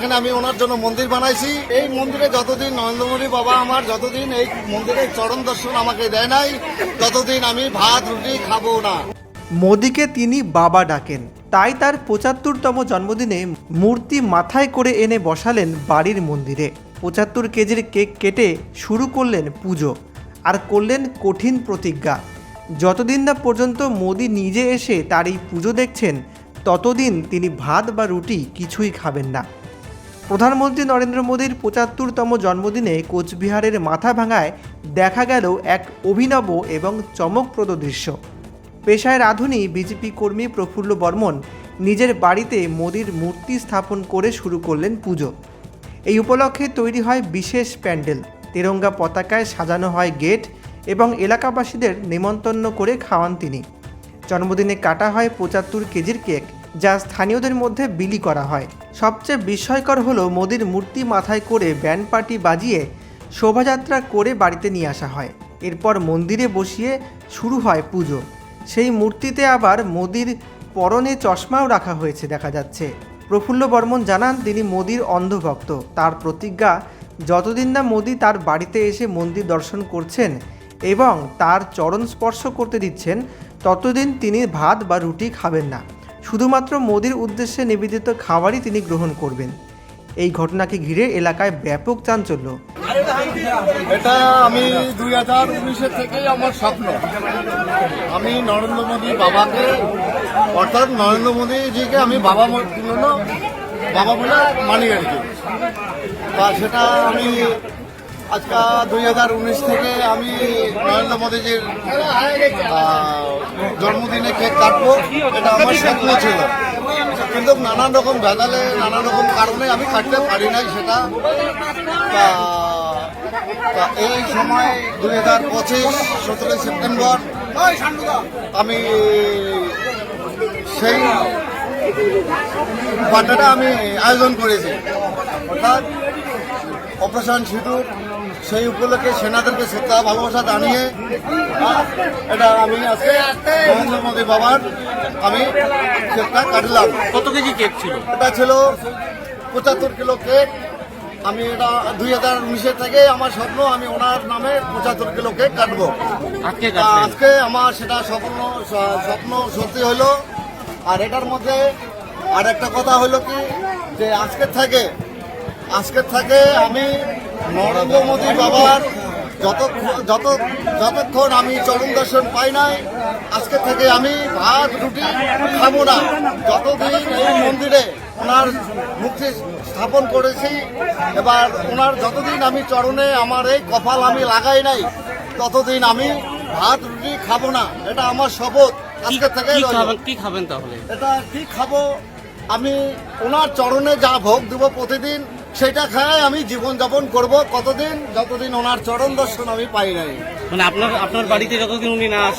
এখানে আমি ওনার জন্য মন্দির বানাইছি। এই মন্দিরে যতদিন নরেন্দ্র মোদী বাবা আমার, যতদিন এই মন্দিরের চরণ দর্শন আমাকে দেয় নাই, ততদিন আমি ভাত, রুটি খাব না। মোদিকে তিনি বাবা ডাকেন। তাই তার পঁচাত্তরতম জন্মদিনে মূর্তি মাথায় করে এনে বসালেন বাড়ির মন্দিরে। পঁচাত্তর কেজির কেক কেটে শুরু করলেন পুজো আর করলেন কঠিন প্রতিজ্ঞা। যতদিন না পর্যন্ত মোদি নিজে এসে তার এই পুজো দেখছেন, ততদিন তিনি ভাত বা রুটি কিছুই খাবেন না। প্রধানমন্ত্রী নরেন্দ্র মোদীর পঁচাত্তরতম জন্মদিনে কোচবিহারের মাথা ভাঙায় দেখা গেল এক অভিনব এবং চমকপ্রদ দৃশ্য। পেশায় রাঁধুনি বিজেপি কর্মী প্রফুল্ল বর্মন নিজের বাড়িতে মোদীর মূর্তি স্থাপন করে শুরু করলেন পুজো। এই উপলক্ষে তৈরি হয় বিশেষ প্যান্ডেল। তেরঙ্গা পতাকায় সাজানো হয় গেট এবং এলাকাবাসীদের নেমন্তন্ন করে খাওয়ান তিনি। জন্মদিনে কাটা হয় পঁচাত্তর কেজির কেক, যা স্থানীয়দের মধ্যে বিলি করা হয়। সবচেয়ে বিস্ময়কর হলো মোদির মূর্তি মাথায় করে ব্যান্ড পার্টি বাজিয়ে শোভাযাত্রা করে বাড়িতে নিয়ে আসা হয়। এরপর মন্দিরে বসিয়ে শুরু হয় পুজো। সেই মূর্তিতে আবার মোদির পরনে চশমাও রাখা হয়েছে দেখা যাচ্ছে। প্রফুল্ল বর্মন জানান, তিনি মোদির অন্ধভক্ত। তার প্রতিজ্ঞা, যতদিন না মোদি তার বাড়িতে এসে মন্দির দর্শন করছেন এবং তার চরণ স্পর্শ করতে দিচ্ছেন, ততদিন তিনি ভাত বা রুটি খাবেন না। শুধুমাত্র মোদির উদ্দেশ্যে নিবেদিত খাবারই তিনি গ্রহণ করবেন। এই ঘটনাকে ঘিরে এলাকায় ব্যাপক চাঞ্চল্য। এটা আমি দুই হাজার উনিশের থেকেই আমার স্বপ্ন। আমি নরেন্দ্র মোদী বাবাকে, অর্থাৎ নরেন্দ্র মোদীজিকে আমি বাবা বাবা বলে মানি আর কি তা সেটা আমি আজকে দুই হাজার উনিশ থেকে আমি নরেন্দ্র মোদীজির জন্মদিনে কেক কাটবো, এটা আমার স্বপ্ন ছিল। কিন্তু নানান রকম ভেজালে, নানান রকম কারণে আমি কাটতে পারি নাই সেটা। এই সময় দুই হাজার পঁচিশ, সতেরোই সেপ্টেম্বর, আমি সেই বার্থডেটা আমি আয়োজন করেছি। অর্থাৎ অপারেশন সিঁদুর সেই উপলক্ষে সেনাদেরকে শ্রদ্ধা ভালোবাসা জানিয়ে এটা আমি আজকে নরেন্দ্র মোদী বাবার আমি কেকটা কাটলাম। কত কেজি কেক ছিল? এটা ছিল পঁচাত্তর কিলো কেক। আমি এটা দুই হাজার উনিশের থেকে আমার স্বপ্ন আমি ওনার নামে পঁচাত্তর কিলো কেক কাটবো। আজকে আজকে আমার সেটা স্বপ্ন স্বপ্ন সত্যি হলো আর এটার মধ্যে আর একটা কথা হলো কি যে আজকের থেকে আজকের থেকে আমি নরেন্দ্র মোদী বাবার যত যত যতক্ষণ আমি চরণ দর্শন পাই নাই আজকে থেকে আমি ভাত রুটি খাব না। যতদিন এই মন্দিরে ওনার মুক্তি স্থাপন করেছি এবার ওনার যতদিন আমি চরণে আমার এই কপাল আমি লাগাই নাই ততদিন আমি ভাত রুটি খাব না। এটা আমার শপথ আজকে থেকে কি খাবেন তাহলে? এটা কি খাব? আমি ওনার চরণে যা ভোগ দেবো প্রতিদিন সেটা খায়, আমি জীবন যাপন করব। কতদিন? যতদিন ওনার চরণ দর্শন আমি পাই নাই। মানে আপনার আপনার বাড়িতে যতদিন উনি না আসেন